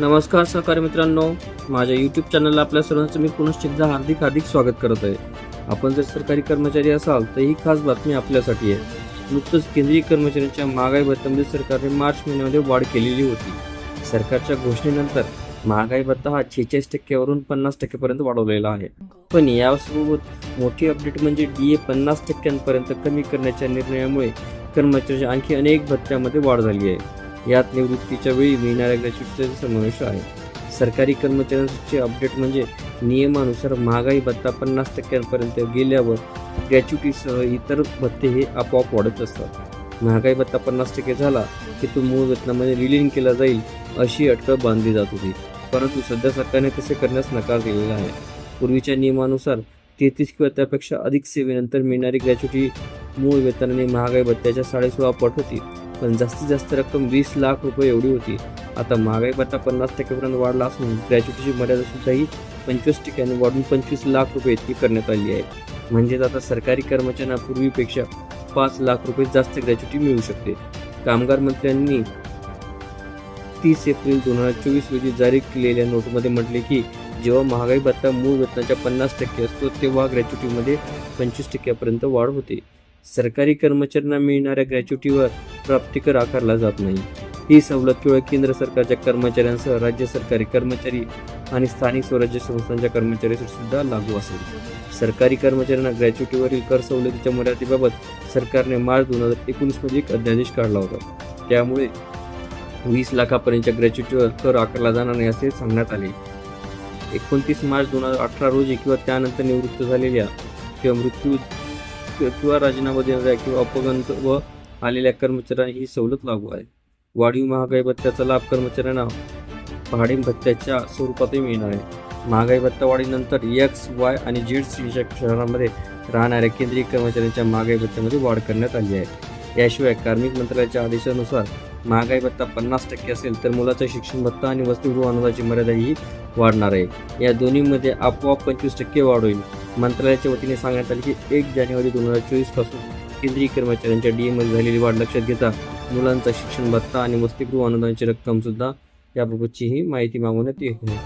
नमस्कार सहकारी मित्रांनो माझ्या यूट्यूब चॅनलला आपल्या सर्वांचं मी पुनश्च एकदा हार्दिक हार्दिक स्वागत करत आहे. आपण जर सरकारी कर्मचारी असाल तर ही खास बातमी आपल्यासाठी आहे. नुकतंच केंद्रीय कर्मचाऱ्यांच्या महागाई भत्त्यामध्ये सरकारने मार्च महिन्यामध्ये वाढ केलेली होती. सरकारच्या घोषणेनंतर महागाई भत्ता हा छेचाळीस टक्क्यावरून पन्नास टक्क्यापर्यंत वाढवलेला आहे. पण यासोबत मोठी अपडेट म्हणजे डी ए पन्नास टक्क्यांपर्यंत कमी करण्याच्या निर्णयामुळे कर्मचाऱ्यांच्या आणखी अनेक भत्त्यामध्ये वाढ झाली आहे. यात निवृत्तीच्या वेळी मिळणाऱ्या ग्रॅच्युटीचा समावेश आहे. सरकारी कर्मचाऱ्यांचे अपडेट म्हणजे नियमानुसार महागाई भत्ता पन्नास टक्क्यांपर्यंत गेल्यावर ग्रॅच्युटीसह इतर भत्ते हे आपोआप वाढत असतात. महागाई भत्ता पन्नास टक्के झाला की तो मूळ वेतनामध्ये विलीन केला जाईल अशी अटकळ बांधली जात होती. परंतु सध्या सरकारने तसे करण्यास नकार दिलेला आहे. पूर्वीच्या नियमानुसार तेहतीस किंवा त्यापेक्षा अधिक सेवेनंतर मिळणारी ग्रॅच्युटी मूळ वेतनाने महागाई भत्त्याच्या साडेसोळा पट होती. पण जास्तीत जास्त रक्कम वीस लाख रुपये एवढी होती. आता महागाई भत्ता पन्नास टक्केपर्यंत वाढला असून ग्रॅच्युटीची मर्यादा सुद्धाही पंचवीस टक्क्याने वाढून पंचवीस लाख रुपये इतकी करण्यात आली आहे. म्हणजेच आता सरकारी कर्मचाऱ्यांना पूर्वीपेक्षा पाच लाख रुपये जास्त ग्रॅच्युटी मिळू शकते. कामगार मंत्र्यांनी तीस एप्रिल दोन हजार चोवीस रोजी जारी केलेल्या नोटमध्ये म्हटले की जेव्हा महागाई भत्ता मूळ वेतनाच्या पन्नास टक्के असतो तेव्हा ग्रॅच्युटीमध्ये पंचवीस टक्क्यापर्यंत वाढ होते. सरकारी कर्मचाऱ्यांना मिळणाऱ्या ग्रॅच्युटीवर प्राप्तिकर आकारला जात नाही. ही सवलत केवळ केंद्र सरकारच्या कर्मचाऱ्यांसह राज्य सरकारी कर्मचारी आणि स्थानिक स्वराज्य संस्थांच्या कर्मचाऱ्यांसाठी सुद्धा लागू असेल. सरकारी कर्मचाऱ्यांना ग्रॅच्युटीवरील कर सवलतीच्या मर्यादेबाबत सरकारने मार्च दोन हजार एकोणीसमध्ये एक अध्यादेश काढला होता. त्यामुळे वीस लाखापर्यंतच्या ग्रॅच्युटीवर कर आकारला जाणार नाही असे सांगण्यात आले. एकोणतीस मार्च दोन हजार अठरा रोजी किंवा त्यानंतर निवृत्त झालेल्या किंवा मृत्यू किंवा राजीनामा देणाऱ्या किंवा अपगंत व आलेल्या कर्मचाऱ्यांना ही सवलत लागू आहे. वाढीव महागाई भत्त्याचा लाभ कर्मचाऱ्यांना भाडे भत्त्याच्या स्वरूपातही मिळणार आहे. महागाई भत्ता वाढीनंतर एक्स वाय आणि झेड सीच्या शहरामध्ये राहणाऱ्या केंद्रीय कर्मचाऱ्यांच्या महागाई भत्त्यामध्ये वाढ करण्यात आली आहे. याशिवाय कार्मिक मंत्रालयाच्या आदेशानुसार महागाई भत्ता पन्नास टक्के असेल तर मुलाचा शिक्षण भत्ता आणि वसतिगृह अनुदानाची मर्यादा ही वाढणार आहे. या दोन्हीमध्ये आपोआप पंचवीस टक्के वाढ होईल. मंत्रालयाच्या वतीने सांगण्यात आले की एक जानेवारी दोन हजार चोवीसपासून केंद्रीय कर्मचाऱ्यांच्या डीएमध्ये झालेली वाढ लक्षात घेता मुलांचा शिक्षण भत्ता आणि वसतिगृह अनुदानाची रक्कम सुद्धा याबाबतची ही माहिती मागवण्यात येत आहे.